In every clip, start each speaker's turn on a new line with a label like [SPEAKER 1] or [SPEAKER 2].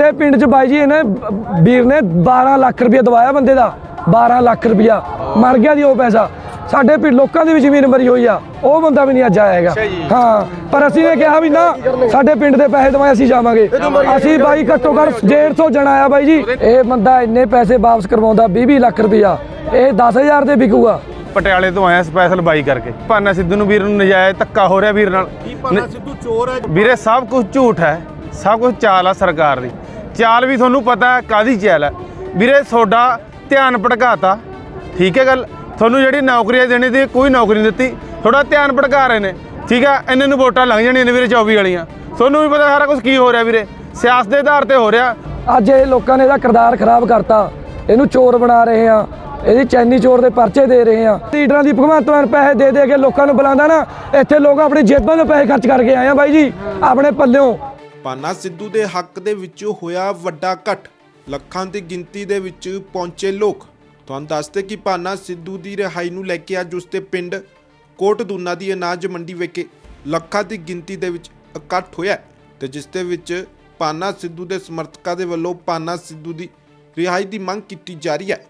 [SPEAKER 1] ਸਾਡੇ ਪਿੰਡ 'ਚ ਬਾਈ ਜੀ ਇਹਨੇ ਵੀਰ ਨੇ 12 ਲੱਖ ਰੁਪਏ ਦਵਾਇਆ ਬੰਦੇ ਦਾ। 12 ਲੱਖ ਰੁਪਇਆ। ਮਰ ਗਿਆ ਦੀ ਉਹ ਪੈਸਾ। ਸਾਡੇ ਪਿੰਡ ਲੋਕਾਂ ਦੀ ਵੀ ਜ਼ਮੀਨ ਮਰੀ ਹੋਈ ਆ। ਉਹ ਬੰਦਾ ਵੀ ਨਹੀਂ ਅੱਜ ਹੈਗਾ। ਹਾਂ ਪਰ ਅਸੀਂ ਨੇ ਕਿਹਾ ਵੀ ਨਾ ਸਾਡੇ ਪਿੰਡ ਦੇ ਪੈਸੇ ਦਵਾਏ ਅਸੀਂ ਜਾਵਾਂਗੇ। ਅਸੀਂ ਬਾਈ ਘੱਟੋ ਘੱਟ 150 ਜਣਾ ਆਇਆ ਬਾਈ ਜੀ। ਇਹ ਬੰਦਾ ਇੰਨੇ ਪੈਸੇ ਵਾਪਸ ਕਰਵਾਉਂਦਾ 20 ਲੱਖ ਰੁਪਇਆ। ਇਹ 10000 ਦੇ ਵਿਕੂਗਾ।
[SPEAKER 2] ਪਟਿਆਲੇ ਤੋਂ ਆਇਆ ਸਪੈਸ਼ਲ ਬਾਈ ਕਰਕੇ। ਭਾਨਾ ਸਿੱਧੂ ਨੂੰ ਵੀਰ ਨੂੰ ਨਜਾਇਜ਼ ਧੱਕਾ ਹੋ ਰਿਹਾ ਵੀਰ ਨਾਲ।
[SPEAKER 3] ਭਾਨਾ ਸਿੱਧੂ ਚੋਰ ਹੈ?
[SPEAKER 2] ਵੀਰੇ ਸਭ ਕੁਝ ਝੂਠ ਹੈ। ਸਭ ਕੁਝ ਚਾਲ ਆ ਸਰਕਾਰ ਦੀ। ਚਾਲ ਵੀ ਤੁਹਾਨੂੰ ਪਤਾ ਹੈ ਕਾਦੀ ਚਾਲ ਹੈ। ਵੀਰੇ, ਤੁਹਾਡਾ ਧਿਆਨ ਭਟਕਾਤਾ ਠੀਕ ਹੈ ਗੱਲ? ਤੁਹਾਨੂੰ ਜਿਹੜੀ ਨੌਕਰੀਆਂ ਦੇਣੀ ਸੀ, ਕੋਈ ਨੌਕਰੀ ਨਹੀਂ ਦਿੱਤੀ। ਥੋੜਾ ਧਿਆਨ ਭਟਕਾ ਰਹੇ ਨੇ। ਠੀਕ ਹੈ? ਇਹਨਾਂ ਨੂੰ ਵੋਟਾਂ ਲੰਘ ਜਾਣੀਆਂ ਨੇ ਵੀਰੇ 24 ਵਾਲੀਆਂ। ਤੁਹਾਨੂੰ ਵੀ ਪਤਾ ਸਾਰਾ ਕੁਝ ਕੀ ਹੋ ਰਿਹਾ ਵੀਰੇ। ਸਿਆਸਤ ਦੇ ਆਧਾਰ ਤੇ ਹੋ ਰਿਹਾ।
[SPEAKER 1] ਅੱਜ ਇਹ ਲੋਕਾਂ ਨੇ ਇਹਦਾ ਕਿਰਦਾਰ ਖਰਾਬ ਕਰਤਾ। ਇਹਨੂੰ ਚੋਰ ਬਣਾ ਰਹੇ ਆ ਇਹਦੀ ਚੈਨੀ ਚੋਰ ਦੇ ਪਰਚੇ ਦੇ ਰਹੇ ਆ ਲੀਡਰਾਂ ਦੀ ਭਗਵੰਤ ਮਾਨ ਪੈਸੇ ਦੇ ਦੇ ਕੇ ਲੋਕਾਂ ਨੂੰ ਬੁਲਾਉਂਦਾ ਨਾ, ਇੱਥੇ ਲੋਕ ਆਪਣੀ ਜੇਬਾਂ ਤੋਂ ਪੈਸੇ ਖਰਚ ਕਰਕੇ ਆਏ ਆ ਬਾਈ ਜੀ। ਆਪਣੇ ਪੱਲਿਓਂ
[SPEAKER 4] ਪਾਨਾ ਸਿੱਧੂ ਦੇ ਹੱਕ ਦੇ ਵਿੱਚ ਹੋਇਆ ਵੱਡਾ ਇਕੱਠ ਲੱਖਾਂ ਦੀ ਗਿਣਤੀ ਦੇ ਵਿੱਚ ਪਹੁੰਚੇ ਲੋਕ। ਤੁਹਾਨੂੰ ਦੱਸਦੇ ਕਿ ਪਾਨਾ ਸਿੱਧੂ ਦੀ ਰਿਹਾਈ ਨੂੰ ਲੈ ਕੇ ਅੱਜ ਉਸਦੇ ਪਿੰਡ ਕੋਟ ਦੂਨਾ ਦੀ ਅਨਾਜ ਮੰਡੀ ਵਿਖੇ ਲੱਖਾਂ ਦੀ ਗਿਣਤੀ ਦੇ ਵਿੱਚ ਇਕੱਠ ਹੋਇਆ ਹੈ ਤੇ ਜਿਸ ਦੇ ਵਿੱਚ ਪਾਨਾ ਸਿੱਧੂ ਦੇ ਸਮਰਥਕਾਂ ਦੇ ਵੱਲੋਂ ਪਾਨਾ ਸਿੱਧੂ ਦੀ ਰਿਹਾਈ ਦੀ ਮੰਗ ਕੀਤੀ ਜਾ ਰਹੀ ਹੈ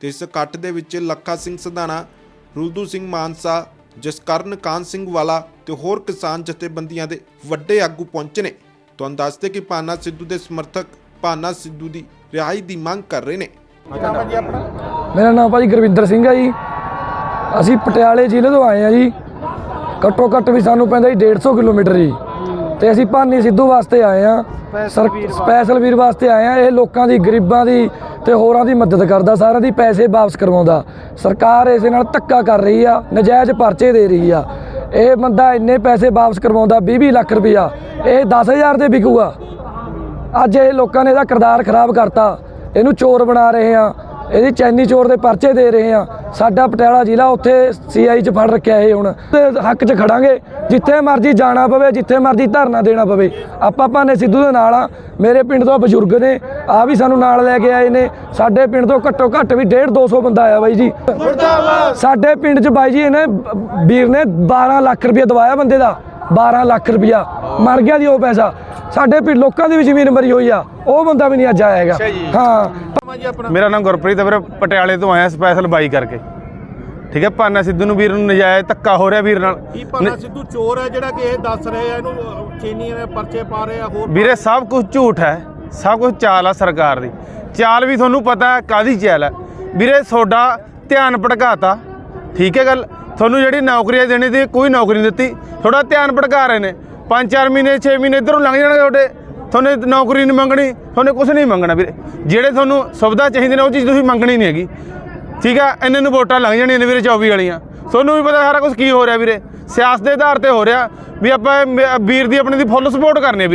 [SPEAKER 4] ਤੇ ਇਸ ਇਕੱਠ ਦੇ ਵਿੱਚ ਲੱਖਾ ਸਿੰਘ ਸਧਾਣਾ, ਰੁਲਦੂ ਸਿੰਘ ਮਾਨਸਾ, ਜਸਕਰਨ ਕਾਨ ਸਿੰਘ ਵਾਲਾ ਤੇ ਹੋਰ ਕਿਸਾਨ ਜਥੇਬੰਦੀਆਂ ਦੇ ਵੱਡੇ ਆਗੂ ਪਹੁੰਚੇ ਨੇ। ਤੁਹਾਨੂੰ ਦੱਸਦੇ ਕਿ ਪਾਨਾ ਸਿੱਧੂ ਦੇ ਸਮਰਥਕ ਪਾਨਾ ਸਿੱਧੂ ਦੀ ਰਿਹਾਈ ਦੀ ਮੰਗ ਕਰ ਰਹੇ ਨੇ।
[SPEAKER 1] ਮੇਰਾ ਨਾਮ ਭਾਜੀ ਗੁਰਵਿੰਦਰ ਸਿੰਘ ਹੈ ਜੀ। ਅਸੀਂ ਪਟਿਆਲੇ ਜ਼ਿਲ੍ਹੇ ਤੋਂ ਆਏ ਆ ਜੀ। ਘੱਟੋ ਘੱਟ ਵੀ ਸਾਨੂੰ ਪੈਂਦਾ ਜੀ 150 ਕਿਲੋਮੀਟਰ ਜੀ। ਤੇ ਅਸੀਂ ਭਾਨੀ ਸਿੱਧੂ ਵਾਸਤੇ ਆਏ ਆ। ਸਪੈਸ਼ਲ ਵੀਰ ਵਾਸਤੇ ਆਏ ਆ। ਇਹ ਲੋਕਾਂ ਦੀ ਗਰੀਬਾਂ ਦੀ ਤੇ ਹੋਰਾਂ ਦੀ ਮਦਦ ਕਰਦਾ ਸਾਰਿਆਂ ਦੀ ਪੈਸੇ ਵਾਪਸ ਕਰਵਾਉਂਦਾ। ਸਰਕਾਰ ਇਸੇ ਨਾਲ ਧੱਕਾ ਕਰ ਰਹੀ ਆ ਨਜਾਇਜ਼ ਪਰਚੇ ਦੇ ਰਹੀ ਆ। ਇਹ ਬੰਦਾ ਇੰਨੇ ਪੈਸੇ ਵਾਪਸ ਕਰਵਾਉਂਦਾ 20 ਲੱਖ ਰੁਪਇਆ ਇਹ 10000 ਦੇ ਵਿਕੂਗਾ। ਅੱਜ ਇਹ ਲੋਕਾਂ ਨੇ ਇਹਦਾ ਕਿਰਦਾਰ ਖਰਾਬ ਕਰਤਾ। ਇਹਨੂੰ ਚੋਰ ਬਣਾ ਰਹੇ ਆ। ਇਹਦੀ ਚੈਨੀ ਚੋਰ ਦੇ ਪਰਚੇ ਦੇ ਰਹੇ ਆ। ਸਾਡਾ ਪਟਿਆਲਾ ਜ਼ਿਲ੍ਹਾ ਉੱਥੇ ਸੀਆਈ 'ਚ ਫੜ ਰੱਖਿਆ ਇਹ ਹੁਣ। ਤੇ ਹੱਕ 'ਚ ਖੜਾਂਗੇ। ਜਿੱਥੇ ਮਰਜ਼ੀ ਜਾਣਾ ਪਵੇ ਜਿੱਥੇ ਮਰਜ਼ੀ ਧਰਨਾ ਦੇਣਾ ਪਵੇ। ਆਪਾਂ ਭਾਨੇ ਸਿੱਧੂ ਦੇ ਨਾਲ ਆ। ਮੇਰੇ ਪਿੰਡ ਤੋਂ ਬਜ਼ੁਰਗ ਨੇ ਆ ਵੀ ਸਾਨੂੰ ਨਾਲ ਲੈ ਕੇ ਆਏ ਨੇ। ਸਾਡੇ ਪਿੰਡ ਤੋਂ ਘੱਟੋ ਘੱਟ ਵੀ 1.5 200 ਬੰਦਾ ਆਇਆ ਬਾਈ ਜੀ। ਸਾਡੇ ਪਿੰਡ 'ਚ ਬਾਈ ਜੀ ਇਹਨੇ ਵੀਰ ਨੇ 12 ਲੱਖ ਰੁਪਏ ਦਵਾਇਆ ਬੰਦੇ ਦਾ। 12 ਲੱਖ ਰੁਪਇਆ। ਮਰ ਗਿਆ ਦੀ ਉਹ ਪੈਸਾ। ਸਾਡੇ ਪਿੰਡ ਲੋਕਾਂ ਦੀ ਵੀ ਜ਼ਮੀਨ ਮਰੀ ਹੋਈ ਆ। ਉਹ ਬੰਦਾ ਵੀ ਨਹੀਂ ਅੱਜ ਆਇਆ ਹੈਗਾ। ਹਾਂ।
[SPEAKER 2] ਮੇਰਾ ਨਾਮ ਗੁਰਪ੍ਰੀਤ ਹੈ ਵੀਰੇ ਪਟਿਆਲੇ ਤੋਂ ਆਇਆ ਸਪੈਸ਼ਲ ਬਾਈ ਕਰਕੇ। ਠੀਕ ਹੈ ਭਾਨਾ ਸਿੱਧੂ ਨੂੰ ਵੀਰ ਨੂੰ ਨਜਾਇਜ਼ ਧੱਕਾ ਹੋ ਰਿਹਾ ਵੀਰ ਨਾਲ।
[SPEAKER 3] ਕੀ ਭਾਨਾ ਸਿੱਧੂ ਚੋਰ ਹੈ ਜਿਹੜਾ ਕਿ ਇਹ ਦੱਸ ਰਹੇ ਆ ਇਹਨੂੰ ਚੇਨੀਆਂ ਦੇ ਪਰਚੇ ਪਾ ਰਹੇ ਆ ਹੋਰ
[SPEAKER 2] ਵੀਰੇ ਸਭ ਕੁਝ ਝੂਠ ਹੈ ਸਭ ਕੁਝ ਚਾਲ ਆ ਸਰਕਾਰ ਦੀ। ਚਾਲ ਵੀ ਤੁਹਾਨੂੰ ਪਤਾ ਹੈ ਕਾਦੀ ਚਾਲ ਹੈ। ਵੀਰੇ ਤੁਹਾਡਾ ਧਿਆਨ ਭਟਕਾਤਾ ਠੀਕ ਹੈ ਗੱਲ? ਤੁਹਾਨੂੰ ਜਿਹੜੀ ਨੌਕਰੀਆਂ ਦੇਣੀ ਸੀ ਕੋਈ ਨੌਕਰੀ ਨਹੀਂ ਦਿੱਤੀ। ਥੋੜਾ ਧਿਆਨ ਭਟਕਾ ਰਹੇ ਨੇ। 5-4 ਮਹੀਨੇ 6 ਮਹੀਨੇ ਇਧਰੋਂ ਲੰਘ ਜਾਣਗੇ ਤੁਹਾਡੇ। ਤੁਹਾਨੂੰ ਨੌਕਰੀ ਨਹੀਂ ਮੰਗਣੀ, ਤੁਹਾਨੂੰ ਕੁਝ ਨਹੀਂ ਮੰਗਣਾ ਵੀਰੇ। ਜਿਹੜੇ ਤੁਹਾਨੂੰ ਸੁਵਿਧਾ ਚਾਹੀਦੀ ਨੇ, ਉਹ ਚੀਜ਼ ਤੁਸੀਂ ਮੰਗਣੀ ਨਹੀਂ ਹੈਗੀ। ਠੀਕ ਆ? ਇਹਨਾਂ ਨੂੰ ਵੋਟਾਂ ਲੱਗ ਜਾਣੀਆਂ ਨੇ ਵੀਰੇ 24 ਵਾਲੀਆਂ। ਤੁਹਾਨੂੰ ਵੀ ਪਤਾ ਸਾਰਾ ਕੁਝ ਕੀ ਹੋ ਰਿਹਾ ਵੀਰੇ। ਸਿਆਸਤ ਦੇ ਆਧਾਰ ਤੇ ਹੋ ਰਿਹਾ ਵੀ ਆਪਾਂ ਵੀਰ ਦੀ ਆਪਣੇ ਦੀ ਫੁੱਲ ਸਪੋਰਟ ਕਰਨੀ ਹੈ ਵੀਰੇ।